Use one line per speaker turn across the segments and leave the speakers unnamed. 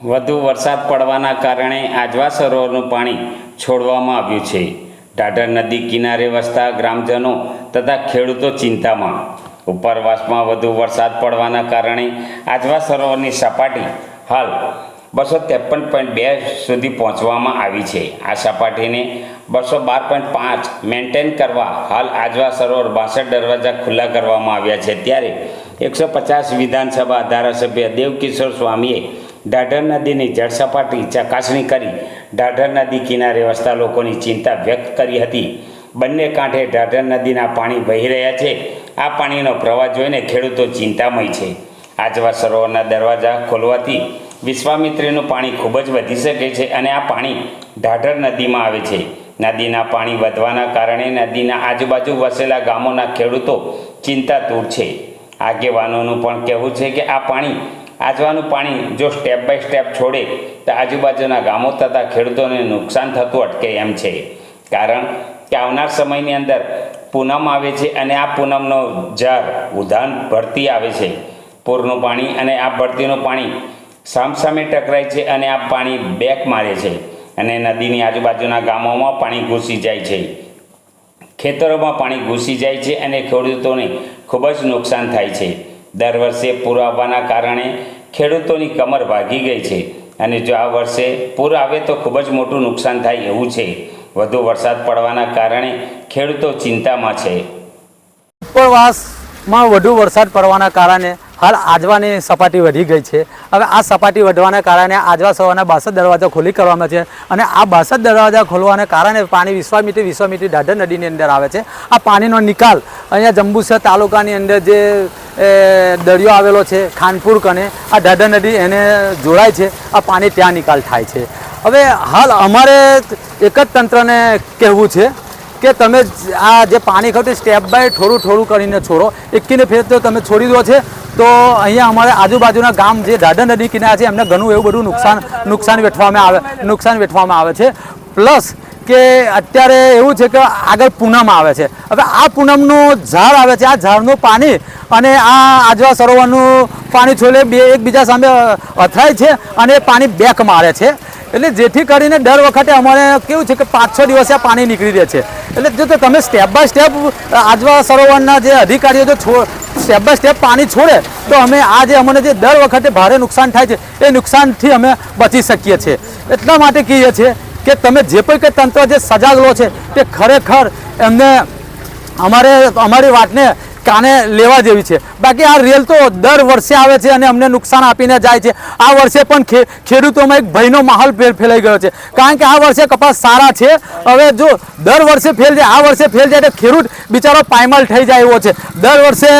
વધુ વરસાદ પડવાના કારણે આજવા સરોવરનું પાણી છોડવામાં આવ્યું છે. ઢાઢર નદી કિનારે વસતા ગ્રામજનો તથા ખેડૂતો ચિંતામાં. ઉપરવાસમાં વધુ વરસાદ પડવાના કારણે આજવા સરોવરની સપાટી હાલ બસો ત્રેપન પોઈન્ટ બે સુધી પહોંચવામાં આવી છે. આ સપાટીને બસો બાર પોઈન્ટ પાંચ મેન્ટેન કરવા હાલ આજવા સરોવર બાસઠ દરવાજા ખુલ્લા કરવામાં આવ્યા છે. ત્યારે એકસો પચાસ વિધાનસભા ધારાસભ્ય દેવકિશોર સ્વામીએ ઢાઢર નદીની જળસપાટી ચકાસણી કરી દાઢર નદી કિનારે વસતા લોકોની ચિંતા વ્યક્ત કરી હતી. બંને કાંઠે ઢાઢર નદીના પાણી વહી રહ્યા છે. આ પાણીનો પ્રવાહ જોઈને ખેડૂતો ચિંતામય છે. આજવા સરોવરના દરવાજા ખોલવાથી વિશ્વામિત્રીનું પાણી ખૂબ જ વધી શકે છે અને આ પાણી ઢાઢર નદીમાં આવે છે. નદીના પાણી વધવાના કારણે નદીના આજુબાજુ વસેલા ગામોના ખેડૂતો ચિંતાતુર છે. આગેવાનોનું પણ કહેવું છે કે આ પાણી આજવાનું પાણી જો સ્ટેપ બાય સ્ટેપ છોડે, તો આજુબાજુના ગામો તથા ખેડૂતોને નુકસાન થતું અટકે એમ છે. કારણ કે આવનાર સમયની અંદર પૂનમ આવે છે અને આ પૂનમનો જાર ઉધાન ભરતી આવે છે. પૂરનું પાણી અને આ ભરતીનું પાણી સામસામે ટકરાય છે અને આ પાણી બેક મારે છે અને નદીની આજુબાજુના ગામોમાં પાણી ઘૂસી જાય છે. ખેતરોમાં પાણી ઘૂસી જાય છે અને ખેડૂતોને ખૂબ જ નુકસાન થાય છે. દર વર્ષે પૂર આવવાના કારણે ખેડૂતોની કમર ભાગી ગઈ છે અને જો આ વર્ષે પૂર આવે તો ખૂબ જ મોટું નુકસાન થાય એવું છે. વધુ વરસાદ પડવાના કારણે ખેડૂતો ચિંતામાં છે.
ઉપરવાસમાં વધુ વરસાદ પડવાના કારણે હાલ આજવાની સપાટી વધી ગઈ છે. હવે આ સપાટી વધવાના કારણે આજવા સવારના બાસઠ દરવાજા ખોલી કરવામાં છે અને આ બાસઠ દરવાજા ખોલવાના કારણે પાણી વિશ્વામિત્રી વિશ્વામિત્રી ઢાઢર નદીની અંદર આવે છે. આ પાણીનો નિકાલ અહીંયા જંબુસર તાલુકાની અંદર જે એ, દરિયો આવેલો છે ખાનપુર કને. આ ઢાઢર નદી એને જોડાય છે. આ પાણી ત્યાં નિકાલ થાય છે. હવે હાલ અમારે એક જ તંત્રને કહેવું છે કે તમે આ જે પાણી ખરું સ્ટેપ બાય થોડું થોડું કરીને છોડો. એકીને ફેર તો તમે છોડી દો છે. તો અહીંયા અમારે આજુબાજુના ગામ જે ઢાઢર નદી કિનારે છે એમને ઘણું એવું બધું નુકસાન નુકસાન વેઠવામાં આવે નુકસાન વેઠવામાં આવે છે. પ્લસ કે અત્યારે એવું છે કે આગળ પૂનમ આવે છે. હવે આ પૂનમનું ઝાડ આવે છે, આ ઝાડનું પાણી અને આ આજવા સરોવરનું પાણી છોલે બે એકબીજા સામે અથડાય છે અને એ પાણી બેક મારે છે. એટલે જેથી કરીને દર વખતે અમારે કેવું છે કે પાંચ છ દિવસે આ પાણી નીકળી રહે છે. એટલે જો તમે સ્ટેપ બાય સ્ટેપ આજવા સરોવરના જે અધિકારીઓ જો સ્ટેપ બાય સ્ટેપ પાણી છોડે, તો અમે આ જે અમને જે દર વખતે ભારે નુકસાન થાય છે, એ નુકસાનથી અમે બચી શકીએ છીએ. એટલા માટે કહીએ છીએ કે તમે જે પણ કંઈ તંત્ર જે સજાગ લો છે તે ખરેખર એમને અમારે, અમારી વાતને કાને લેવા જેવી છે. બાકી આ રેલ તો દર વર્ષે આવે છે અને અમને નુકસાન આપીને જાય છે. આ વર્ષે પણ ખેડૂતોમાં એક ભયનો માહોલ ફેલાઈ ગયો છે. કારણ કે આ વર્ષે કપાસ સારા છે. હવે જો દર વર્ષે ફેલ જાય, આ વર્ષે ફેલ જાય તો ખેડૂત બિચારો પાયમાલ થઈ જાય એવો છે. દર વર્ષે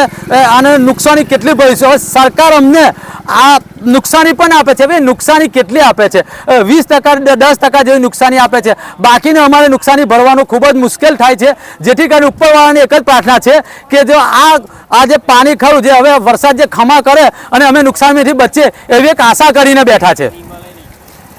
આને નુકસાની કેટલી ભરી છે હવે સરકાર અમને આ નુકસાની પણ આપે છે. ભાઈ નુકસાની કેટલી આપે છે? વીસ ટકા દસ ટકા જેવી નુકસાની આપે છે. બાકીને અમારે નુકસાની ભરવાનું ખૂબ જ મુશ્કેલ થાય છે. જેથી કરીને ઉપરવાળાની એક જ પ્રાર્થના છે કે જો આ આ જે પાણી ખરું, જે હવે વરસાદ જે ખમા કરે અને અમે નુકસાનીથી બચીએ, એવી એક આશા કરીને બેઠા છે.